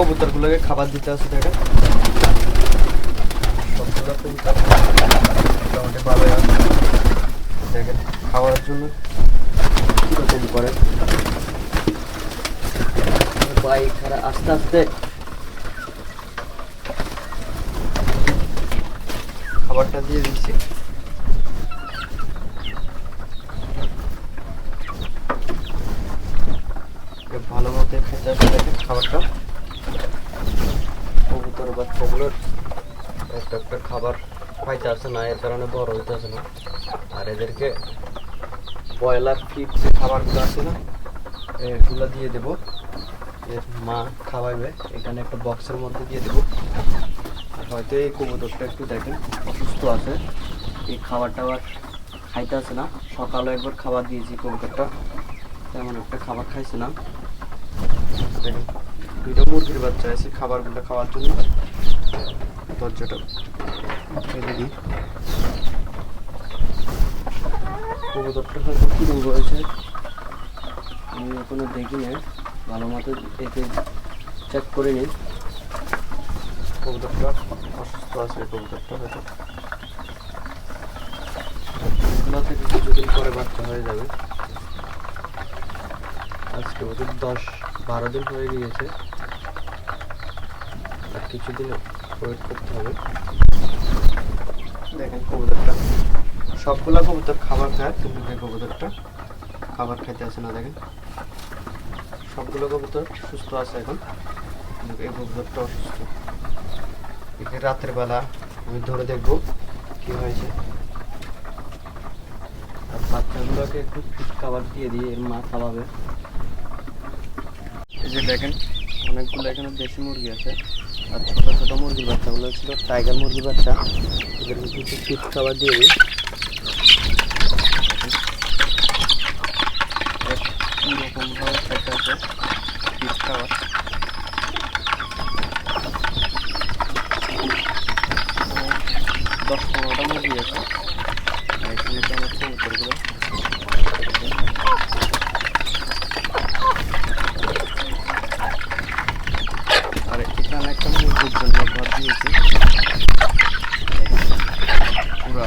কবুতরগুলোকে খাবার দিতে আছে দেখেন সবগুলো কবুতর। দেখেন, খাওয়ার জন্য কীরকম করে। বাইক খারা আস্তে আস্তে। খাবারটা দিয়ে দিচ্ছি। ভালো মতো খেতে আসে দেখেন খাবারটা। কবুতর বাচ্চাগুলোর একটা একটা খাবার আসে না, এর কারণে বড় হইতে আসে না। আর এদেরকে ব্রয়লার ফিড যে খাবারগুলো আছে না, এগুলো দিয়ে দেবো। এর মা খাওয়াইবে, এখানে একটা বক্সের মধ্যে দিয়ে দেবো। আর হয়তো এই কবুতরটা একটু দেখেন, অসুস্থ আছে, এই খাবার টাবার খাইতে আসে না। সকালে একবার খাবার দিয়েছি কবুতরটা, তেমন একটা খাবার খাইছে না। দুইটা মুরগির বাচ্চা আছে, খাবারগুলো খাওয়ার জন্য। দরজাটা দিই। কবুতরটা হয়তো কি রোগ হয়েছে, আমি এখনও দেখি না ভালো মতো এতে চেক করে নিই। কবুতরটা অসুস্থ আছে, কবুতরটা হয়তো। এগুলো থেকে কিছুদিন পরে বাচ্চা হয়ে যাবে। আজকে ওদের দশ বারো দিন হয়ে গিয়েছে। আর কিছুদিন ওয়েট করতে হবে। দেখেন কবুতরটা। সবগুলা কবুতর খাবার খায় কিন্তু এই কবুতরটা। খাবার খাইতে আসে না দেখেন। সবগুলো কবুতর সুস্থ আছে এখন। এই কবুতরটা অসুস্থ একে রাতের বেলা আমি ধরে দেখব কি হয়েছে। আর বাচ্চাগুলোকে একটু খাবার দিয়ে দিয়ে এর মা খাওয়াবে যে দেখেন, অনেকগুলো এখানে দেশি মুরগি আছে। আর ছোট ছোট মুরগির বাচ্চাগুলো ছিল টাইগার মুরগির বাচ্চা। এদেরকে কিছু ফিট খাবার দিয়ে দিই। আছে দশ পনেরোটা মুরগি আছে আর এখানে তো আমার কবুতরগুলো আর এখানে একটা মুরগির জন্য ঘর দিয়েছি পুরো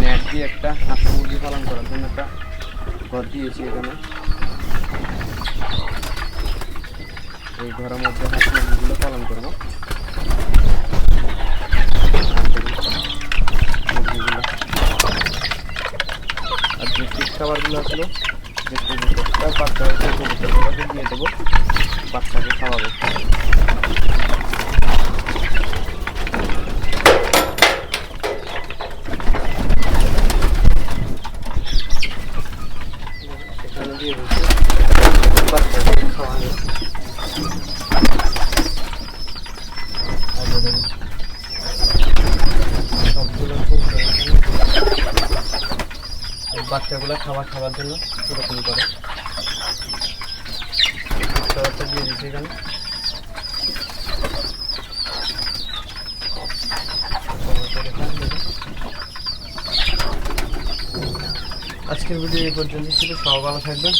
নেট দিয়ে একটা হাঁস মুরগি পালন করার জন্য একটা ঘর দিয়েছি এখানে। এই ঘরের মধ্যে হাঁস মুরগিগুলো পালন করব। মুরগিগুলো আর যে খাবারগুলো আসলো যে দেবো। বাচ্চাকে খাওয়াবো এখানে দিয়ে দিচ্ছি বাচ্চাকে খাওয়ানো আর দেখুন, সবগুলো খুব বাচ্চাগুলো খাবার খাওয়ার জন্য এরকম করে। দিয়ে দিচ্ছি এখানে। আজকের ভিডিও এই পর্যন্ত ছিল। সবাই ভালো থাকবেন।